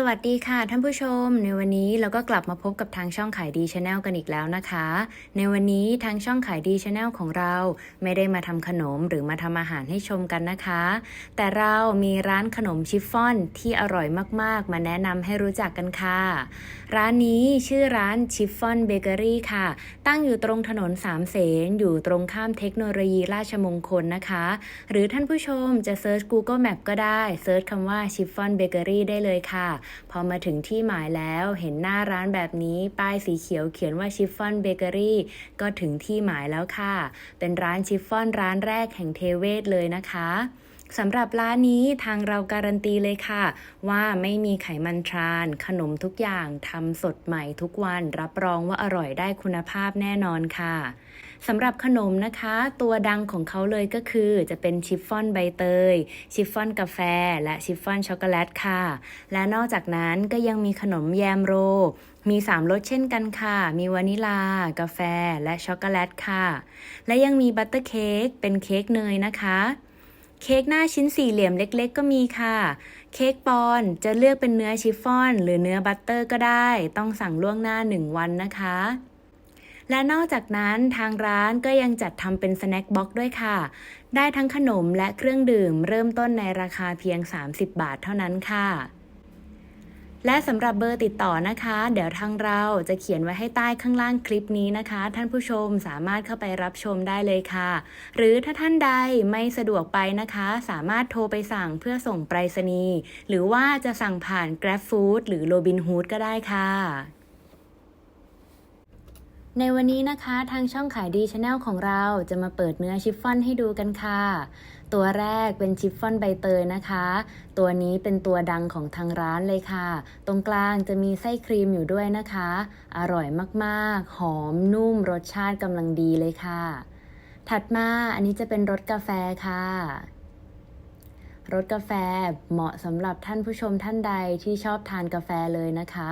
สวัสดีค่ะท่านผู้ชม ในวันนี้เราก็กลับมาพบกับทางช่องขายดีชาแนลกันอีกแล้วนะคะ ในวันนี้ทางช่องขายดีชาแนลของเราไม่ได้มาทำขนมหรือมาทำอาหารให้ชมกันนะคะ แต่เรามีร้านขนมชิฟฟ่อนที่อร่อยมากๆ มาแนะนำให้รู้จักกันค่ะ ร้านนี้ชื่อร้านชิฟฟ่อนเบเกอรี่ค่ะ ตั้งอยู่ตรงถนนสามเสนอยู่ตรงข้ามเทคโนโลยีราชมงคลนะคะ หรือท่านผู้ชมจะเซิร์ช Google Map ก็ได้เซิร์ชคำว่าชิฟฟ่อนเบเกอรี่ได้เลยค่ะพอมาถึงที่หมายแล้วเห็นหน้าร้านแบบนี้ป้ายสีเขียวเขียนว่าชิฟฟ่อนเบเกอรี่ก็ถึงที่หมายแล้วค่ะ เป็นร้านชิฟฟ่อนร้านแรกแห่งเทเวศเลยนะคะ สำหรับร้านนี้ทางเราการันตีเลยค่ะ ว่าไม่มีไขมันทราน ขนมทุกอย่างทำสดใหม่ทุกวันรับรองว่าอร่อยได้คุณภาพแน่นอนค่ะสำหรับขนมนะคะ ตัวดังของเขาเลยก็คือ จะเป็นชิฟฟ่อนใบเตย ชิฟฟ่อนกาแฟ และชิฟฟ่อนช็อกโกแลตค่ะ และนอกจากนั้นก็ยังมีขนมแยมโร มี 3รสเช่นกันค่ะ มีวานิลา กาแฟ และช็อกโกแลตค่ะ และยังมีบัตเตอร์เค้กเป็นเค้กเนยนะคะ เค้กหน้าชิ้นสี่เหลี่ยมเล็ก ๆ ก็มีค่ะ เค้กปอนจะเลือกเป็นเนื้อชิฟฟ่อน หรือเนื้อบัตเตอร์ก็ได้ ต้องสั่งล่วงหน้า 1 วันนะคะ และนอกจากนั้นทางร้านก็ยังจัดทำเป็นสแน็คบ็อกด้วยค่ะ ได้ทั้งขนมและเครื่องดื่มเริ่มต้นในราคาเพียง 30 บาทเท่านั้นค่ะ และสำหรับเบอร์ติดต่อนะคะ เดี๋ยวทางเราจะเขียนไว้ให้ใต้ข้างล่างคลิปนี้นะคะ ท่านผู้ชมสามารถเข้าไปรับชมได้เลยค่ะ หรือถ้าท่านใดไม่สะดวกไปนะคะ สามารถโทรไปสั่งเพื่อส่งไปรษณีย์หรือว่าจะสั่งผ่าน Grab Food หรือ Robinhood ก็ได้ค่ะ ในวันนี้นะคะทางช่องขายดีชาแนลของเราจะมาเปิดเนื้อชิฟฟ่อนให้ดูกันค่ะ ตัวแรกเป็นชิฟฟ่อนใบเตยนะคะ ตัวนี้เป็นตัวดังของทางร้านเลยค่ะ ตรงกลางจะมีไส้ครีมอยู่ด้วยนะคะ อร่อยมากๆ หอมนุ่มรสชาติกำลังดีเลยค่ะ ถัดมาอันนี้จะเป็นรสกาแฟค่ะ รสกาแฟเหมาะสำหรับท่านผู้ชมท่านใดที่ชอบทานกาแฟเลยนะคะ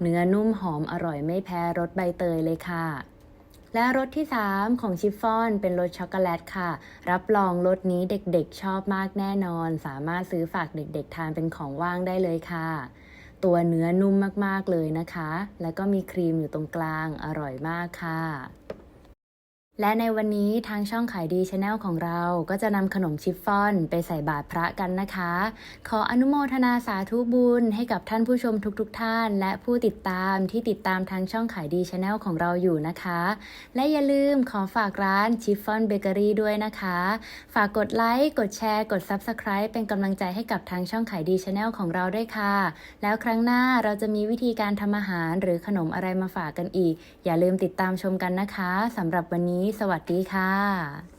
เนื้อนุ่มหอมอร่อยไม่แพ้รสใบเตยเลยค่ะ และรสที่ 3 ของชิฟฟ่อนเป็นรสช็อกโกแลตค่ะ รับรองรสนี้เด็กๆชอบมากแน่นอน สามารถซื้อฝากเด็กๆ ทานเป็นของว่างได้เลยค่ะ ตัวเนื้อนุ่มมากๆเลยนะคะ แล้วก็มีครีมอยู่ตรงกลางอร่อยมากค่ะ และในวันนี้ทางช่องขายดีชาแนลของเราก็จะนำขนมชิฟฟ่อนไปใส่บาตรพระกันนะคะ ขออนุโมทนาสาธุบุญให้กับท่านผู้ชมทุกๆทท่าน และผู้ติดตามที่ติดตามทางช่องขายดีชาแนลของเราอยู่นะคะ และอย่าลืมขอฝากร้านชิฟฟ่อนเบเกอรี่ด้วยนะคะ ฝากกดไลค์กดแชร์ กด Subscribe เป็นกำลังใจให้กับทางช่องขายดีชาแนลของเราด้วยค่ะ แล้วครั้งหน้าเราจะมีวิธีการทำอาหารหรือขนมอะไรมาฝากกันอีก อย่าลืมติดตามชมกันนะคะสำหรับวันนี้นี้สวัสดีค่ะ